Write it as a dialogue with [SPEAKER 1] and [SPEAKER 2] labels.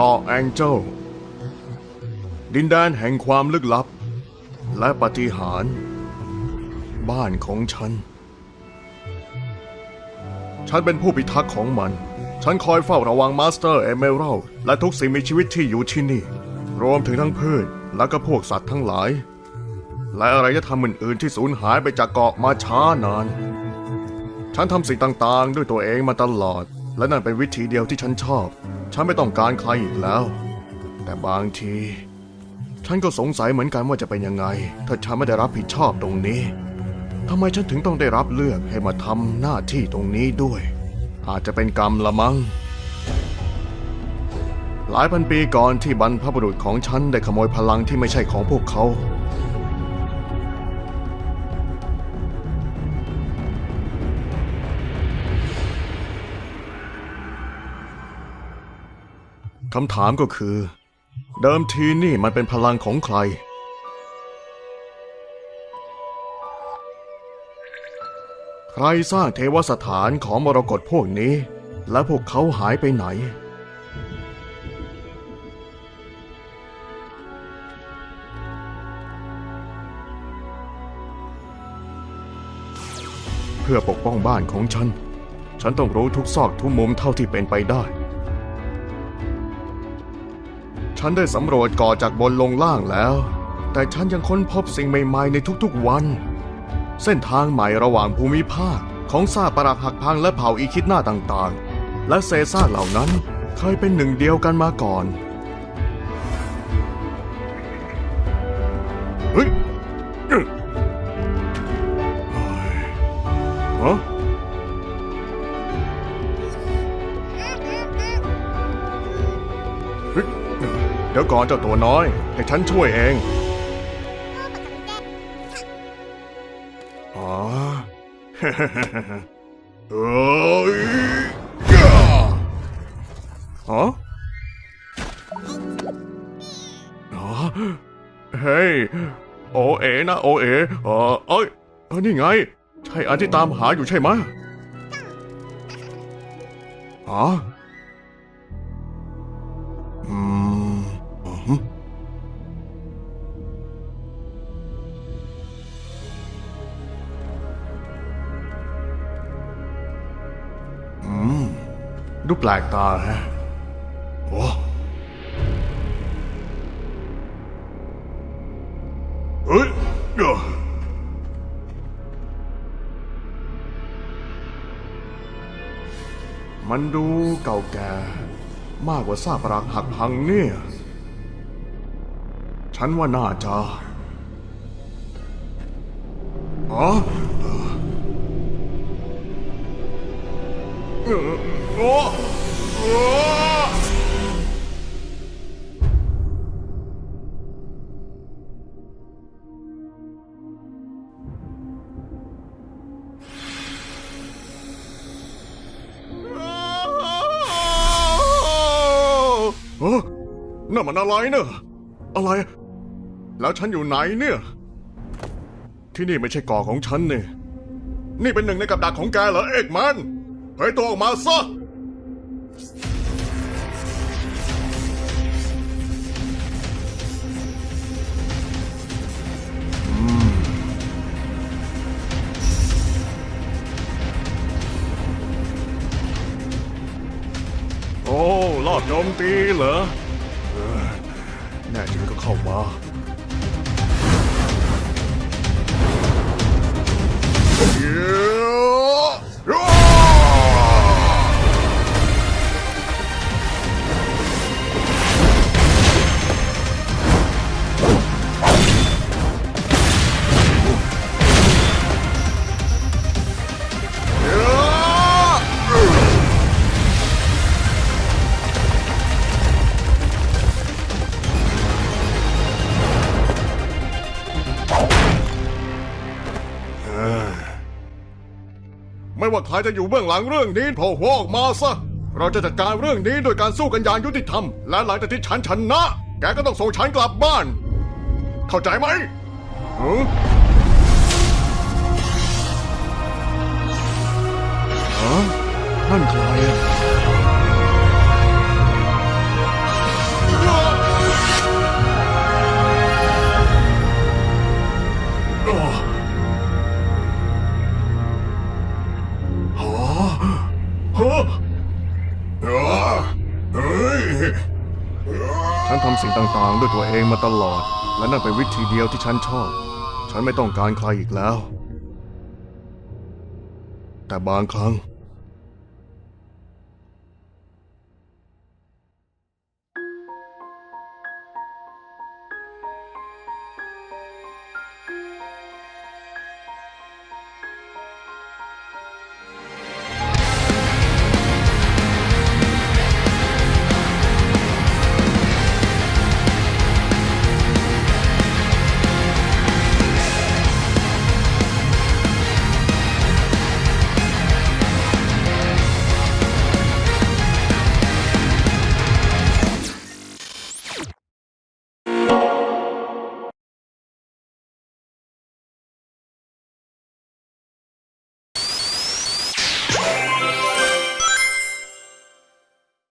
[SPEAKER 1] เกาะแองเจิลดินแดนแห่งความลึกลับ และปฏิหาร บ้านของฉัน ฉันเป็นผู้พิทักษ์ของมัน ฉันคอยเฝ้าระวังมาสเตอร์เอเมอรัลและทุกสิ่งมีชีวิตที่อยู่ที่นี่ รวมถึงทั้งพืชและก็พวกสัตว์ทั้งหลาย และอะไรจะทำอื่นๆที่สูญหายไปจากเกาะมาช้านาน ฉันทำสิ่งต่างๆ ด้วยตัวเองมาตลอด และนั่นเป็นวิธีเดียวที่ฉันชอบ ฉันไม่ต้องการใครอีกแล้ว แต่บางที ฉันก็สงสัยเหมือนกันว่าจะเป็นยังไง ถ้าฉันไม่ได้รับผิดชอบตรงนี้ทำไมฉันถึงต้องได้รับเลือกให้มาทำหน้าที่ตรงนี้ด้วย อาจจะเป็นกรรมละมั้งหลายพันปีก่อนที่บรรพบุรุษของฉันได้ขโมยพลังที่ไม่ใช่ของพวกเขา คำถามก็คือ เดิมทีนี่มันเป็นพลังของใคร ใครสร้างเทวสถานของมรกตพวกนี้ และพวกเขาหายไปไหน เพื่อปกป้องบ้านของฉัน ฉันต้องรู้ทุกซอกทุกมุมเท่าที่เป็นไปได้ ฉันได้สำรวจก่อจากบนลงล่างแล้ว แต่ฉันยังค้นพบสิ่งใหม่ๆในทุกๆวัน เส้นทางใหม่ระหว่างภูมิภาคของซากปรักหักพังและเผ่าอีคิดหน้าต่างๆ และเศษซากเหล่านั้นเคยเป็นหนึ่งเดียวกันมาก่อน เฮ้ยเอ้ยเฮ้ยฮะ ดี๋ยวก่อนเจ้าตัวน้อย ให้ฉันช่วยเอง อ๋อ เอ้ยย่าฮะอ๋อเฮ้ย โอเอนะโอเอเออเอ้ยเออนี่ไง ใช่อันที่ตามหาอยู่ใช่ไหมอ๋ออืม อืม ดูแปลกตาฮะโอ้เฮ้ยเดี๋ยวมันดูเก่าแก่มากกว่าซากปรักหักพังเนี่ย ฉันว่าน่าจะอ๋อ โอ้โอ้เอ้อนั่นมันอะไรเนอะอะไร แล้วฉันอยู่ไหนเนี่ย ที่นี่ไม่ใช่เกาะของฉันเนี่ย นี่เป็นหนึ่งในกับดักของแกเหรอเอกมัน เผยตัวออกมาซะโอ้ รอบโจมตีเหรอเออแน่จริงก็เข้ามา ไม่ว่าใครจะอยู่เบื้องหลังเรื่องนี้โผล่หัวออกมาซะ เราจะจัดการเรื่องนี้โดยการสู้กันอย่างยุติธรรม และหลังจากที่ฉันชนะ แกก็ต้องส่งฉันกลับบ้าน เข้าใจไหมฮะฮะนั่นใครอะ ฉันทำสิ่งต่างๆ ด้วยตัวเองมาตลอด และนั่นเป็นวิธีเดียวที่ฉันชอบ ฉันไม่ต้องการใครอีกแล้ว แต่บางครั้ง